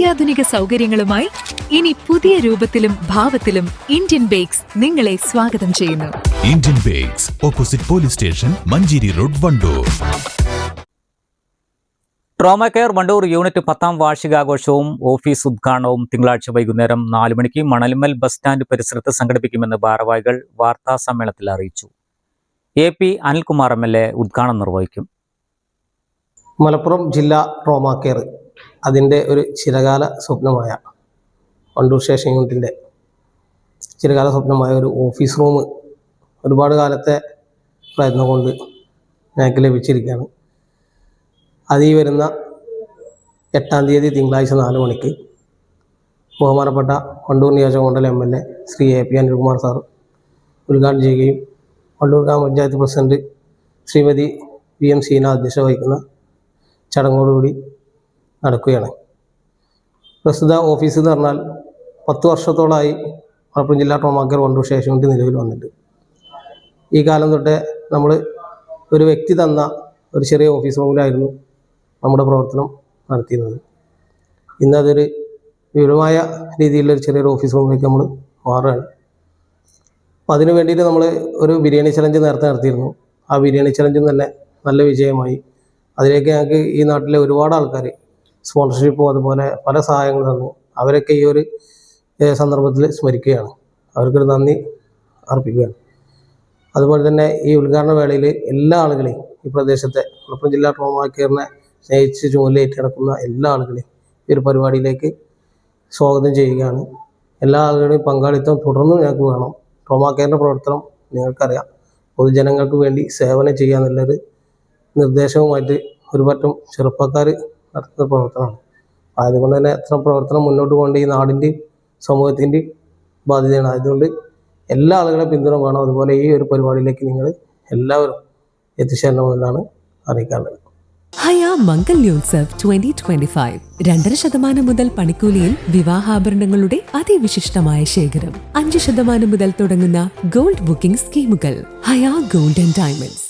അത്യാധുനിക സൗകര്യങ്ങളുമായി ഇനി പുതിയ രൂപത്തിലും ഭാവത്തിലും ഇന്ത്യൻ ബേക്സ് നിങ്ങളെ സ്വാഗതം ചെയ്യുന്നു. Indian Bakes opposite police station Manjeri road Wandoor. Trauma care Wandoor unit പത്താം വാർഷികാഘോഷവും ഓഫീസ് ഉദ്ഘാടനവും തിങ്കളാഴ്ച വൈകുന്നേരം നാല് മണിക്ക് മണൽമൽ ബസ് സ്റ്റാൻഡ് പരിസരത്ത് സംഘടിപ്പിക്കുമെന്ന് ഭാരവാഹികൾ വാർത്താ സമ്മേളനത്തിൽ അറിയിച്ചു. A P Anilkumar M L A ഉദ്ഘാടനം നിർവഹിക്കും. മലപ്പുറം ജില്ലാ ട്രോമ കെയർ അതിന്റെ ഒരു ചിരകാല സ്വപ്നമായ വണ്ടൂർ സ്റ്റേഷൻ യൂണിറ്റിന്റെ ചിരകാല സ്വപ്നമായ ഒരു ഓഫീസ് റൂം ഒരുപാട് കാലത്തെ പ്രയത്നം കൊണ്ട് ഞങ്ങൾക്ക് ലഭിച്ചിരിക്കുകയാണ്. അത് വരുന്ന എട്ടാം തീയതി തിങ്കളാഴ്ച നാല് മണിക്ക് ബഹുമാനപ്പെട്ട വണ്ടൂർ നിയോജക മണ്ഡലം M L A Shri A P Anilkumar sir ഉദ്ഘാടനം ചെയ്യുകയും വണ്ടൂർ ഗ്രാമപഞ്ചായത്ത് president Shrimati V M Seena അധ്യക്ഷത വഹിക്കുന്ന ചടങ്ങോടുകൂടി നടക്കുകയാണ്. പ്രസ്തുത ഓഫീസ് എന്ന് പറഞ്ഞാൽ പത്ത് വർഷത്തോളമായി മലപ്പുറം ജില്ലാ ട്രോമാക്കർ വണ്ടൂർ സ്റ്റേഷൻ കൊണ്ട് നിലവിൽ വന്നിട്ട്. ഈ കാലം തൊട്ടേ നമ്മൾ ഒരു വ്യക്തി തന്ന ഒരു ചെറിയ ഓഫീസ് റൂമിലായിരുന്നു നമ്മുടെ പ്രവർത്തനം നടത്തിയിരുന്നത്. ഇന്നതൊരു വിപുലമായ രീതിയിലൊരു ചെറിയൊരു ഓഫീസ് റൂമിലേക്ക് നമ്മൾ മാറുകയാണ്. അപ്പോൾ അതിന് വേണ്ടിയിട്ട് നമ്മൾ ഒരു ബിരിയാണി ചലഞ്ച് നേരത്തെ നടത്തിയിരുന്നു. ആ ബിരിയാണി ചലഞ്ചും തന്നെ നല്ല വിജയമായി. അതിലേക്ക് ഞങ്ങൾക്ക് ഈ നാട്ടിലെ ഒരുപാട് ആൾക്കാർ സ്പോൺസർഷിപ്പും അതുപോലെ പല സഹായങ്ങളും തന്നു. അവരൊക്കെ ഈ ഒരു സന്ദർഭത്തിൽ സ്മരിക്കുകയാണ്. അവർക്കൊരു നന്ദി അർപ്പിക്കുകയാണ്. അതുപോലെ തന്നെ ഈ ഉദ്ഘാടന വേളയിൽ എല്ലാ ആളുകളെയും ഈ പ്രദേശത്തെ മലപ്പുറം ജില്ലാ ട്രോമാ കെയറിനെ സ്നേഹിച്ച് ചുമലേറ്റ് കിടക്കുന്ന എല്ലാ ആളുകളെയും ഈ ഒരു പരിപാടിയിലേക്ക് സ്വാഗതം ചെയ്യുകയാണ്. എല്ലാ ആളുകളുടെയും പങ്കാളിത്തം തുടർന്നും ഞങ്ങൾക്ക് വേണം. ട്രോമാ കെയറിന്റെ പ്രവർത്തനം നിങ്ങൾക്കറിയാം. പൊതുജനങ്ങൾക്ക് വേണ്ടി സേവനം ചെയ്യാന്നുള്ളൊരു നിർദ്ദേശവുമായിട്ട് ഒരു പറ്റം ചെറുപ്പക്കാർ നടത്തുന്ന പ്രവർത്തനമാണ്. ആയതുകൊണ്ട് തന്നെ എത്ര പ്രവർത്തനം മുന്നോട്ട് പോകേണ്ട ഈ നാടിന്റെയും സമൂഹത്തിന്റെയും ബാധ്യതയാണ്. ആയതുകൊണ്ട് എല്ലാ ആളുകളെ പിന്തുണ വേണം. അതുപോലെ ഈ ഒരു പരിപാടിയിലേക്ക് നിങ്ങൾ എല്ലാവരും എത്തിച്ചേരണമെന്നാണ് അറിയിക്കാനുള്ളത്. ഹയാ മംഗല്യോത്സവ് ട്വന്റി ട്വന്റി ഫൈവ് രണ്ടര ശതമാനം മുതൽ പണിക്കൂലിയിൽ വിവാഹാഭരണങ്ങളുടെ അതിവിശിഷ്ടമായ ശേഖരം. അഞ്ച് ശതമാനം മുതൽ തുടങ്ങുന്ന ഗോൾഡ് ബുക്കിംഗ് സ്കീമുകൾ. ഹയാ ഗോൾഡ് ആൻഡ് ഡയമണ്ട്സ്.